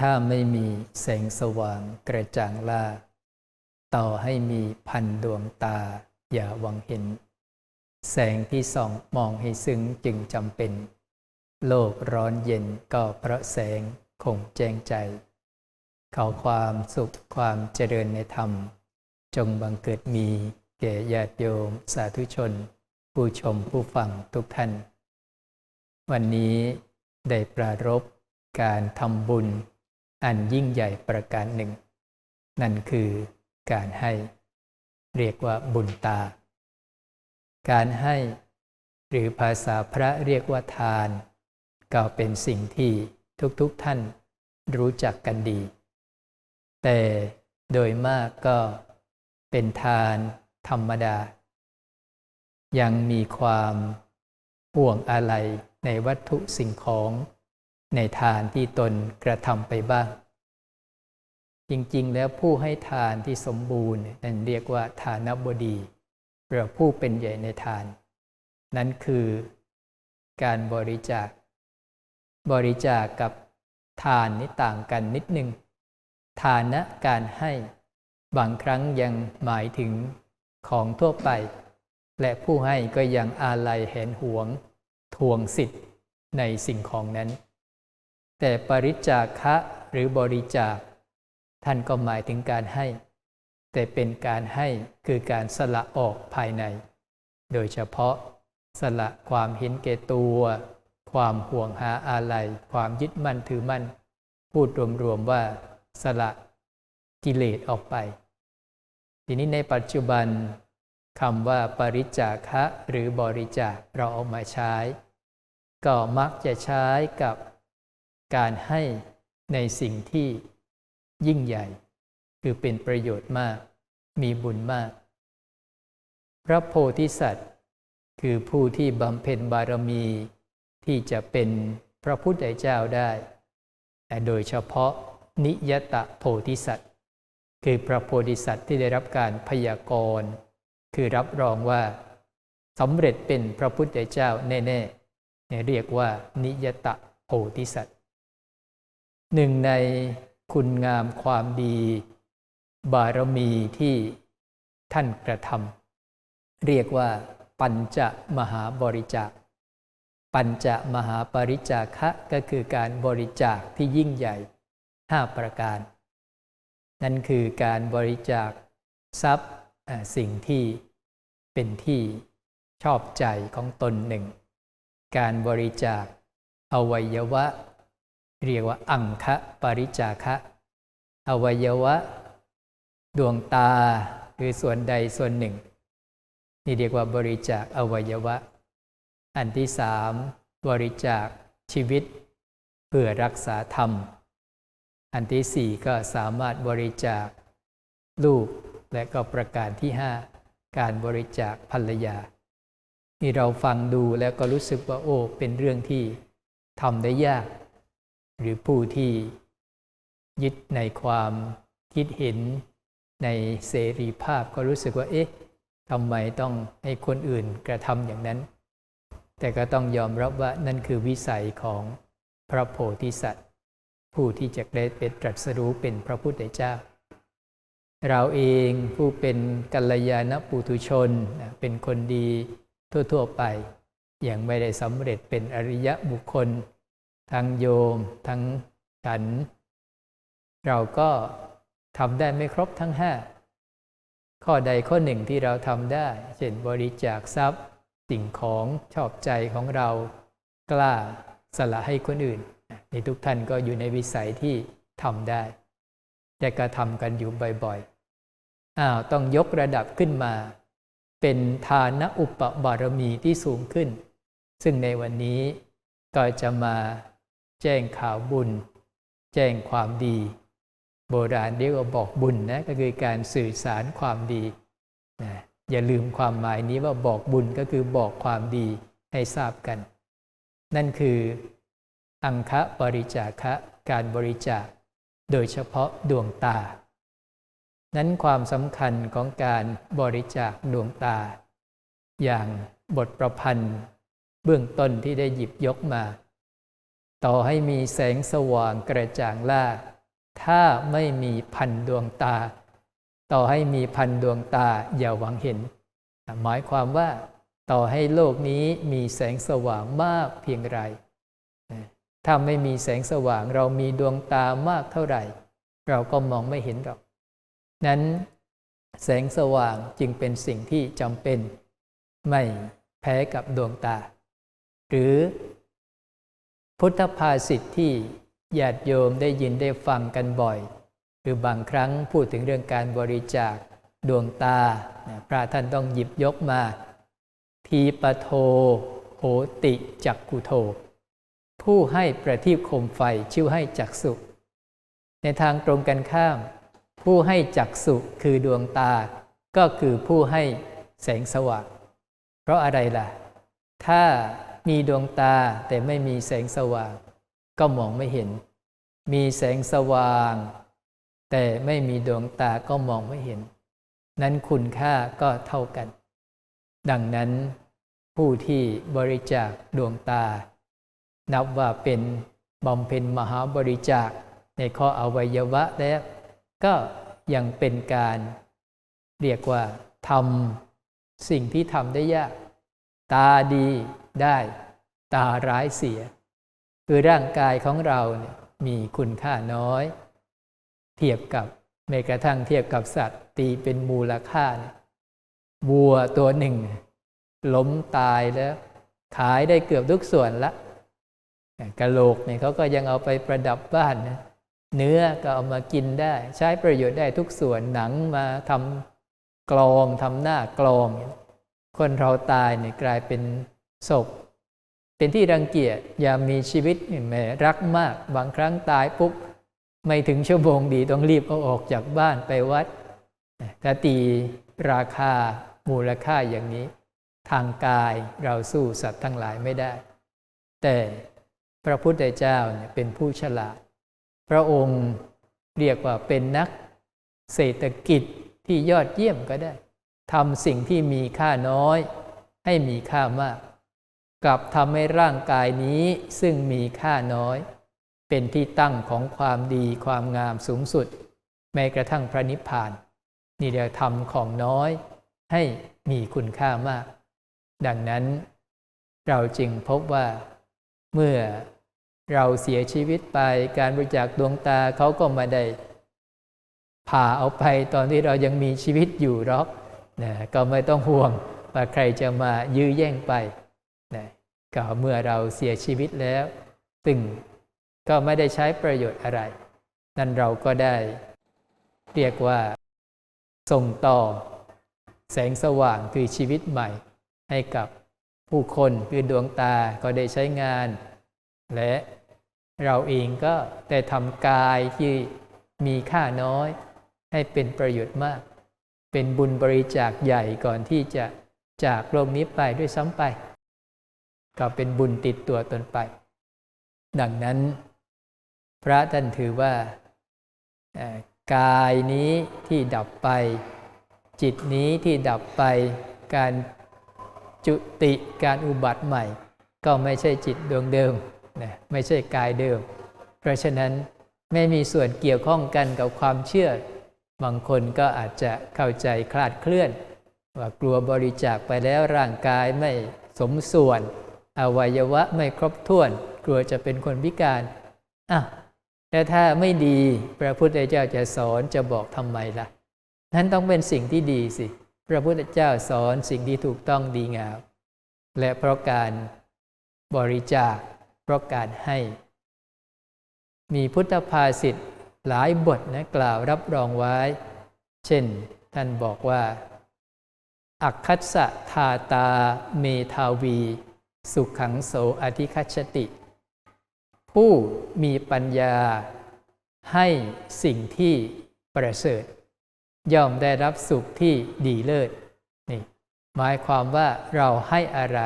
ถ้าไม่มีแสงสว่างกระจ่างล่า ต่อให้มีพันดวงตาอย่าหวังเห็น แสงที่ส่องมองให้ซึ้งจึงจำเป็น โลกร้อนเย็นก็เพราะแสงคงแจ้งใจ ขอความสุขความเจริญในธรรม จงบังเกิดมีแก่ญาติโยมสาธุชน ผู้ชมผู้ฟังทุกท่าน วันนี้ได้ปรารภการทำบุญ อันยิ่งใหญ่ประการหนึ่ง นั่นคือการให้ เรียกว่าบุญตา การให้หรือภาษาพระเรียกว่าทาน ก็เป็นสิ่งที่ทุกๆทท่านรู้จักกันดี แต่โดยมากก็เป็นทานธรรมดา ยังมีความห่วงอะไรในวัตถุสิ่งของในทานที่ตนกระทำไปบ้าง จริงๆ แล้วผู้ให้ทานที่สมบูรณ์นั่นเรียกว่าทานบดีหรือผู้เป็นใหญ่ในทาน นั้นคือการบริจาค บริจาคกับทานนี่ต่างกันนิดนึง ทานะการให้บางครั้งยังหมายถึงของทั่วไป และผู้ให้ก็ยังอาลัยแหนหวง ทวงสิทธิ์ในสิ่งของนั้น แต่ปริจาคะหรือบริจาค ท่านก็หมายถึงการให้ แต่เป็นการให้คือการสละออกภายใน โดยเฉพาะสละความเห็นแก่ตัว ความห่วงหาอาลัย ความยึดมั่นถือมั่น พูดรวมๆว่า สละกิเลสออกไป ทีนี้ในปัจจุบันคำว่าปริจาคะหรือบริจาคเราเอามาใช้ ก็มักจะใช้กับการให้ในสิ่งที่ยิ่งใหญ่ คือเป็นประโยชน์มาก มีบุญมาก พระโพธิสัตว์ คือผู้ที่บำเพ็ญบารมีที่จะเป็นพระพุทธเจ้าได้ แต่โดยเฉพาะ นิยตะโพธิสัตว์ คือพระโพธิสัตว์ที่ได้รับการพยากรณ์ คือรับรองว่าสำเร็จเป็นพระพุทธเจ้าแน่ๆ เรียกว่านิยตะโพธิสัตว์หนึ่งในคุณงามความดี บารมีที่ท่านกระทำเรียกว่า ปัญจมหาบริจาค ปัญจมหาปริจาคะก็คือการบริจาคที่ยิ่งใหญ่ ห้าประการ นั่นคือการบริจาคทรัพย์สิ่งที่เป็นที่ชอบใจของตนหนึ่ง การบริจาคอวัยวะ เรียกว่าอังคะปริจาคะอวัยวะ ดวงตาคือส่วนใดส่วนหนึ่ง นี่เรียกว่าบริจาคอวัยวะ อันที่สามบริจาคชีวิต เพื่อรักษาธรรม อันที่สี่ก็สามารถบริจาคลูกและก็ประการที่ห้าการบริจาคภรรยา นี่เราฟังดูแล้วก็รู้สึกว่าโอ้เป็นเรื่องที่ทำได้ยาก หรือผู้ที่ยึดในความคิดเห็นในเสรีภาพก็รู้สึกว่า เอ๊ะทำไมต้องให้คนอื่นกระทำอย่างนั้น แต่ก็ต้องยอมรับว่านั่นคือวิสัยของพระโพธิสัตว์ ผู้ที่จะได้เป็นตรัสรู้เป็นพระพุทธเจ้า เราเองผู้เป็นกัลยาณปุถุชนเป็นคนดีทั่ว ๆ ไป ยังไม่ได้สำเร็จเป็นอริยบุคคล ทั้งโยม ทั้งฉัน เราก็ทำได้ไม่ครบทั้งห้าข้อใดข้อหนึ่งที่เราทำได้ เช่นบริจาคทรัพย์ สิ่งของชอบใจของเรา กล้าสละให้คนอื่น นทุกท่านก็อยู่ในวิสัยที่ทำได้ แต่ก็ทำกันอยู่บ่อยๆอ้าวต้องยกระดับขึ้นมา เป็นทานอุปบารมีที่สูงขึ้น ซึ่งในวันนี้ก็จะมาแจ้งข่าวบุญ แจ้งความดี โบราณเรียกว่าบอกบุญนะก็คือการสื่อสารความดีนะอย่าลืมความหมายนี้ว่าบอกบุญก็คือบอกความดีให้ทราบกัน นั่นคือ อังคะบริจาคะการบริจาค โดยเฉพาะดวงตา นั้นความสำคัญของการบริจาคดวงตา อย่างบทประพันธ์ เบื้องต้นที่ได้หยิบยกมา ต่อให้มีแสงสว่างกระจ่างล่า ถ้าไม่มีพันดวงตา ต่อให้มีพันดวงตาอย่าหวังเห็น หมายความว่าต่อให้โลกนี้มีแสงสว่างมากเพียงไร ถ้าไม่มีแสงสว่าง เรามีดวงตามากเท่าไหร่ เราก็มองไม่เห็นหรอก นั้นแสงสว่างจึงเป็นสิ่งที่จำเป็น ไม่แพ้กับดวงตา หรือพุทธภาษิตที่ญาติโยมได้ยินได้ฟังกันบ่อย หรือบางครั้งพูดถึงเรื่องการบริจาคดวงตา พระท่านต้องหยิบยกมา ทีปโทโหติจักกุโท ผู้ให้ประทีปคมไฟชื่อให้จักสุในทางตรงกันข้าม ผู้ให้จักสุคือดวงตา ก็คือผู้ให้แสงสว่าง เพราะอะไรล่ะ ถ้ามีดวงตาแต่ไม่มีแสงสว่าง ก็มองไม่เห็น มีแสงสว่าง แต่ไม่มีดวงตาก็มองไม่เห็น นั้นคุณค่าก็เท่ากัน ดังนั้นผู้ที่บริจาคดวงตา นับว่าเป็นบำเพ็ญมหาบริจาคในข้ออวัยวะแล้วก็ยังเป็นการเรียกว่าทำสิ่งที่ทำได้ยาก ตาดีได้ตาร้ายเสีย คือร่างกายของเราเนี่ยมีคุณค่าน้อย เทียบกับแม้กระทั่งเทียบกับสัตว์ตีเป็นมูลค่าเนี่ยวัวตัวหนึ่ง ล้มตายแล้ว ขายได้เกือบทุกส่วนละ กะโหลกเนี่ยเขาก็ยังเอาไปประดับบ้านนะเนื้อก็เอามากินได้ ใช้ประโยชน์ได้ทุกส่วนหนังมาทำกลองทำหน้ากลอง คนเราตายเนี่ยกลายเป็นศพ เป็นที่รังเกียจอย่ามีชีวิตแหมรักมาก บางครั้งตายปุ๊บ ไม่ถึงชั่วโมงดีต้องรีบเอาออกจากบ้านไปวัดถ้าตีราคามูลค่าอย่างนี้ ทางกายเราสู้สัตว์ทั้งหลายไม่ได้ แต่ พระพุทธเจ้าเนี่ยเป็นผู้ฉลาด พระองค์เรียกว่าเป็นนักเศรษฐกิจที่ยอดเยี่ยมก็ได้ทำสิ่งที่มีค่าน้อย ให้มีค่ามาก กลับทำให้ร่างกายนี้ซึ่งมีค่าน้อย เป็นที่ตั้งของความดีความงามสูงสุด แม้กระทั่งพระนิพพาน นี่เดียวทำของน้อยให้มีคุณค่ามาก ดังนั้นเราจึงพบว่าเมื่อ เราเสียชีวิตไปการบริจาคดวงตาเขาก็มาได้ผ่าเอาไปตอนที่เรายังมีชีวิตอยู่หรอกนะก็ไม่ต้องห่วงว่าใครจะมายื้อแย่งไปนะก็เมื่อเราเสียชีวิตแล้วตึงก็ไม่ได้ใช้ประโยชน์อะไร นั่นเราก็ได้เรียกว่า ส่งต่อ แสงสว่างคือชีวิตใหม่ ให้กับผู้คนคือดวงตาก็ได้ใช้งาน และเราเองก็ได้ทำกายที่มีค่าน้อย ให้เป็นประโยชน์มาก เป็นบุญบริจาคใหญ่ก่อนที่จะจากโลกนี้ไปด้วยซ้ำไป ก็เป็นบุญติดตัวตนไป ดังนั้น พระท่านถือว่ากายนี้ที่ดับไป จิตนี้ที่ดับไปการจุติการอุบัติใหม่ ก็ไม่ใช่จิตดวงเดิม นะไม่ใช่กายเดิม เพราะฉะนั้นไม่มีส่วนเกี่ยวข้องกันกับความเชื่อบางคนก็อาจจะเข้าใจคลาดเคลื่อน ว่ากลัวบริจาคไปแล้วร่างกายไม่สมส่วน อวัยวะไม่ครบถ้วน กลัวจะเป็นคนพิการอะแต่ถ้าไม่ดีพระพุทธเจ้าจะสอนจะบอกทำไมล่ะ นั้นต้องเป็นสิ่งที่ดีสิ พระพุทธเจ้าสอนสิ่งที่ถูกต้องดีงามและเพราะการบริจาค เพราะการให้ มีพุทธภาษิตหลายบทนะกล่าวรับรองไว้ เช่น ท่านบอกว่า อักคัสะทาตาเมทาวี สุขขังโสอธิคัชติ ผู้มีปัญญาให้สิ่งที่ประเสริฐ ย่อมได้รับสุขที่ดีเลิศนี่หมายความว่าเราให้อะไร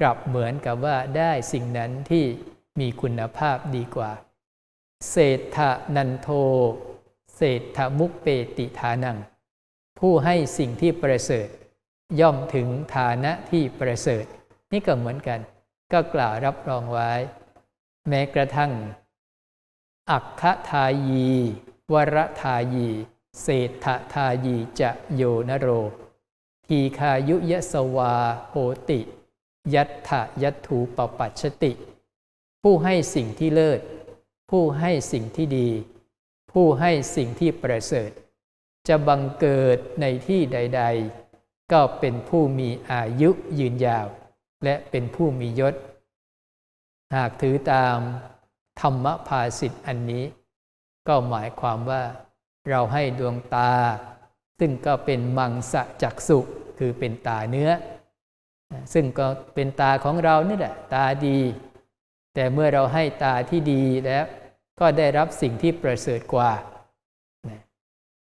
กลับเหมือนกับว่าได้สิ่งนั้นที่มีคุณภาพดีกว่า เศรษฐนันโท เศรษฐมุกเปติฐานัง ผู้ให้สิ่งที่ประเสริฐ ย่อมถึงฐานะที่ประเสริฐ นี่ก็เหมือนกัน ก็กล่าวรับรองไว้ แม้กระทั่ง อักขทายี วรทายี เศรษฐทายีจะโยนโร ทีคายุยสวาโหติ ยัตถยัตถูปปัชชติ ผู้ให้สิ่งที่เลิศ ผู้ให้สิ่งที่ดี ผู้ให้สิ่งที่ประเสริฐ จะบังเกิดในที่ใด ๆ ก็เป็นผู้มีอายุยืนยาว และเป็นผู้มียศ หากถือตามธรรมภาสิทธิ์อันนี้ ก็หมายความว่า เราให้ดวงตา ซึ่งก็เป็นมังสะจักสุคือเป็นตาเนื้อ ซึ่งก็เป็นตาของเรานี่แหละ ตาดี แต่เมื่อเราให้ตาที่ดีแล้ว ก็ได้รับสิ่งที่ประเสริฐกว่า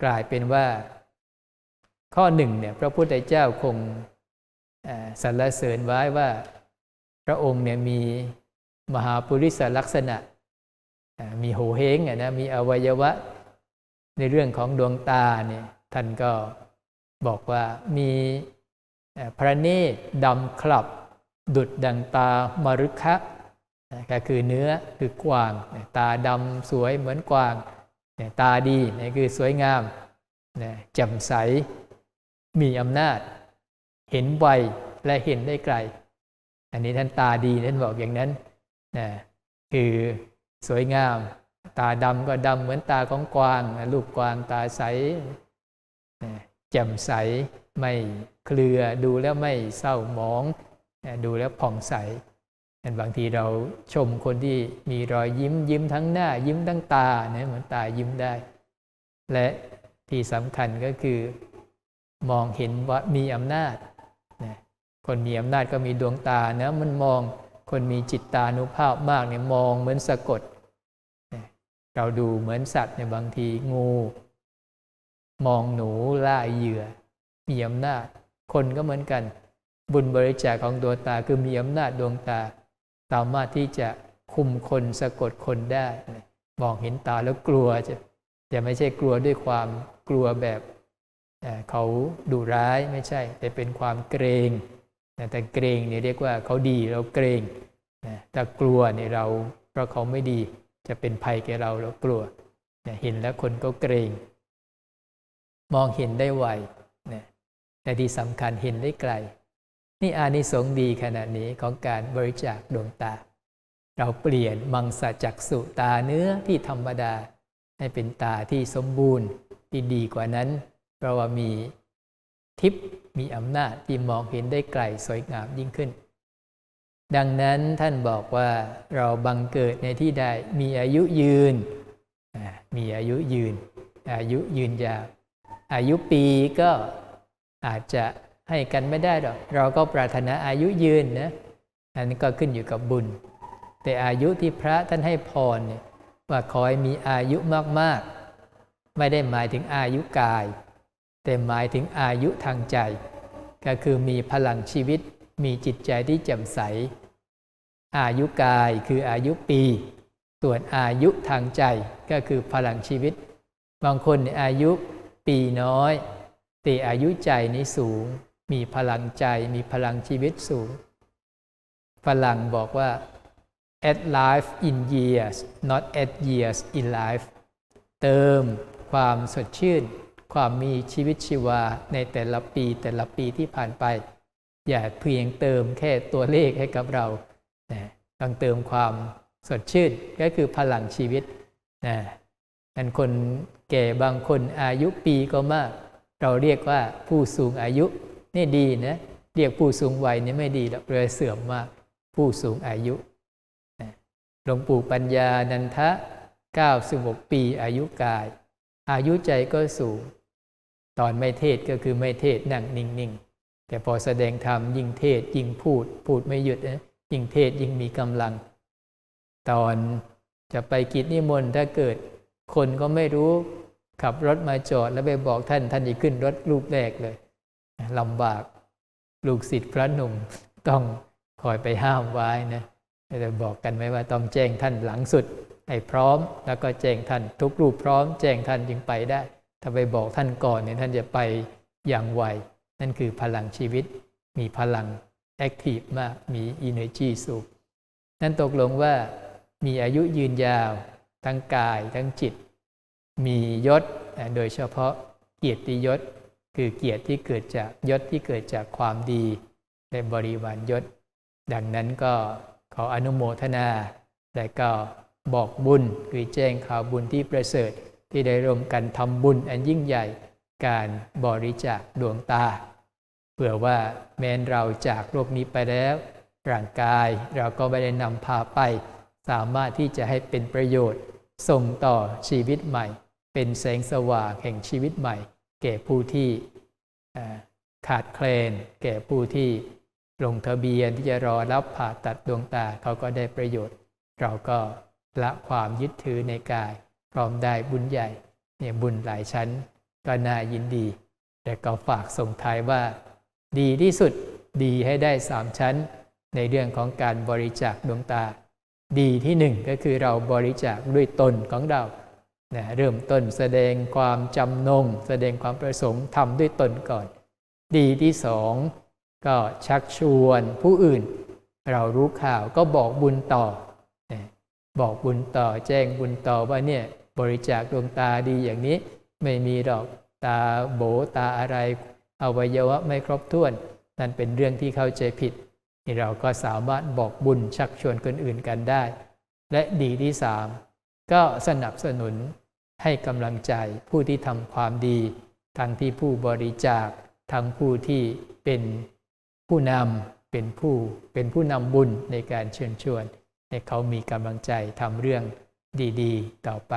กลายเป็นว่า ข้อหนึ่งเนี่ยพระพุทธเจ้าคงสรรเสริญไว้ว่า พระองค์เนี่ยมีมหาปุริสลักษณะ มีโหเฮงนะมีอวัยวะ ในเรื่องของดวงตาเนี่ยท่านก็บอกว่ามี พระเนตรดำคลับ ดุดดังตามรุคะก็คือเนื้อคือกวาง ตาดำสวยเหมือนกวาง ตาดีนี่คือสวยงามแจ่มใส มีอำนาจ เห็นไวและเห็นได้ไกล อันนี้ท่านตาดีท่านบอกอย่างนั้นนะคือสวยงาม ตาดำก็ดำเหมือนตาของกวาง ลูกกวางตาใสแจ่มใสไม่ เคลือดูแล้วไม่เศร้าหมอง ดูแล้วผ่องใสบางทีเราชมคนที่มีรอยยิ้มยิ้มทั้งหน้า ยิ้มทั้งตาเนี่ยเหมือนตายิ้มได้ และที่สำคัญก็คือ มองเห็นว่ามีอำนาจคนมีอำนาจก็มีดวงตาเนะมันมองคนมีจิตตานุภาพมากเนี่ยมองเหมือนสะกดเราดูเหมือนสัตว์ในบางทีงู มองหนูล่าเหยื่อ มีอำนาจ คนก็เหมือนกัน บุญบริจาคของดวงตาคือมีอำนาจดวงตา สามารถที่จะคุมคนสะกดคนได้มองเห็นตาแล้วกลัวจะจะไม่ใช่กลัวด้วยความกลัวแบบเขาดุร้ายไม่ใช่ แต่เป็นความเกรงแต่เกรงเนี่ยเรียกว่าเขาดีเราเกรงถ้ากลัวเนี่ยเราเพราะเขาไม่ดีจะเป็นภัยแก่เราเรากลัวเห็นแล้วคนก็เกรง มองเห็นได้ไว แต่ที่สำคัญเห็นได้ไกล นี่อานิสงส์ดีขนาดนี้ของการบริจาคดวงตา เราเปลี่ยนมังสจักสุตาเนื้อที่ธรรมดา ให้เป็นตาที่สมบูรณ์ที่ดีกว่านั้น เพราะว่ามีทิพย์มีอำนาจที่มองเห็นได้ไกลสวยงามยิ่งขึ้น ดังนั้นท่านบอกว่าเราบังเกิดในที่ใดมีอายุยืน มีอายุยืน อายุยืนยาวอายุปีก็ อาจจะให้กันไม่ได้หรอกเราก็ปรารถนาอายุยืนนะอันนี้ก็ขึ้นอยู่กับบุญ แต่อายุที่พระท่านให้พรเนี่ยว่าขอให้มีอายุมากๆ ไม่ได้หมายถึงอายุกาย แต่หมายถึงอายุทางใจ ก็คือมีพลังชีวิตมีจิตใจที่แจ่มใส อายุกายคืออายุปี ส่วนอายุทางใจก็คือพลังชีวิต บางคนอายุปีน้อย แต่อายุใจนี้สูง มีพลังใจ มีพลังชีวิตสูง ฝรั่งบอกว่า add life in years not add years in life เติมความสดชื่น ความมีชีวิตชีวาในแต่ละปีแต่ละปีที่ผ่านไป อย่าเพียงเติมแค่ตัวเลขให้กับเราต้องเติมความสดชื่นก็คือพลังชีวิตนะอันคนแก่บางคนอายุปีก็มาก เราเรียกว่าผู้สูงอายุนี่ดีนะ เรียกผู้สูงวัยนี่ไม่ดีหรอกเลยเสื่อมมากผู้สูงอายุหลวงปู่ปัญญานันทะ 96 ปีอายุกาย อายุใจก็สูง ตอนไม่เทศก็คือไม่เทศนั่งนิ่ง ๆ แต่พอแสดงธรรมยิ่งเทศยิ่งพูด พูดไม่หยุดนะยิ่งเทศยิ่งมีกำลัง ตอนจะไปกิจนิมนต์ถ้าเกิดคนก็ไม่รู้ ขับรถมาจอดแล้วไปบอกท่านท่านจะขึ้นรถรูปแรกเลยลำบากลูกศิษย์พระหนุ่มต้องคอยไปห้ามไว้นะจะบอกกันไหมว่าต้องแจ้งท่านหลังสุดให้พร้อม แล้วก็แจ้งท่านทุกรูปพร้อม แจ้งท่านจึงไปได้ ถ้าไปบอกท่านก่อนเนี่ยท่านจะไปอย่างไว นั่นคือพลังชีวิต มีพลังแอคทีฟมาก มี energy สูงนั่นตกลงว่ามีอายุยืนยาว ทั้งกายทั้งจิต มียศโดยเฉพาะเกียรติยศ คือเกียรติที่เกิดจากยศที่เกิดจากความดีในบริวารยศ ดังนั้นก็ขออนุโมทนา และก็บอกบุญคือแจ้งข่าวบุญที่ประเสริฐที่ได้ร่วมกันทำบุญอันยิ่งใหญ่การบริจาคดวงตาเผื่อว่าแม้นเราจากโลกนี้ไปแล้ว ร่างกายเราก็ไม่ได้นำพาไป สามารถที่จะให้เป็นประโยชน์ ส่งต่อชีวิตใหม่ เป็นแสงสว่างแห่งชีวิตใหม่ แก่ผู้ที่ขาดแคลน แก่ผู้ที่ลงทะเบียนที่จะรอรับผ่าตัดดวงตาเขาก็ได้ประโยชน์ เราก็ละความยึดถือในกาย พร้อมได้บุญใหญ่เนี่ยบุญหลายชั้นก็น่ายินดี แต่ก็ฝากส่งท้ายว่า ดีที่สุดดีให้ได้สามชั้น ในเรื่องของการบริจาคดวงตา ดีที่หนึ่งก็คือเราบริจาคด้วยตนของเรา นะเริ่มต้นแสดงความจำนง แสดงความประสงค์ทำด้วยตนก่อน ดีที่สองก็ชักชวนผู้อื่น เรารู้ข่าวก็บอกบุญต่อบอกบุญต่อแจ้งบุญต่อว่าเนี่ยบริจาคดวงตาดีอย่างนี้ ไม่มีดอกตาโบตาอะไรอวัยวะไม่ครบถ้วน นั่นเป็นเรื่องที่เข้าใจผิดนี่เราก็สามารถบอกบุญชักชวนคนอื่นกันได้ และดีที่สาม ก็สนับสนุนให้กำลังใจผู้ที่ทำความดี ทั้งที่ผู้บริจาค ทั้งผู้ที่เป็นผู้นำเป็นผู้เป็นผู้นำบุญในการเชิญชวน ให้เขามีกำลังใจทำเรื่องดีๆ ต่อไป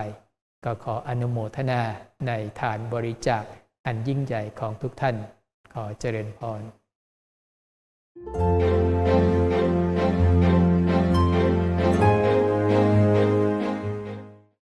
ก็ขออนุโมทนาในฐานบริจาคอันยิ่งใหญ่ของทุกท่าน ขอเจริญพร thank you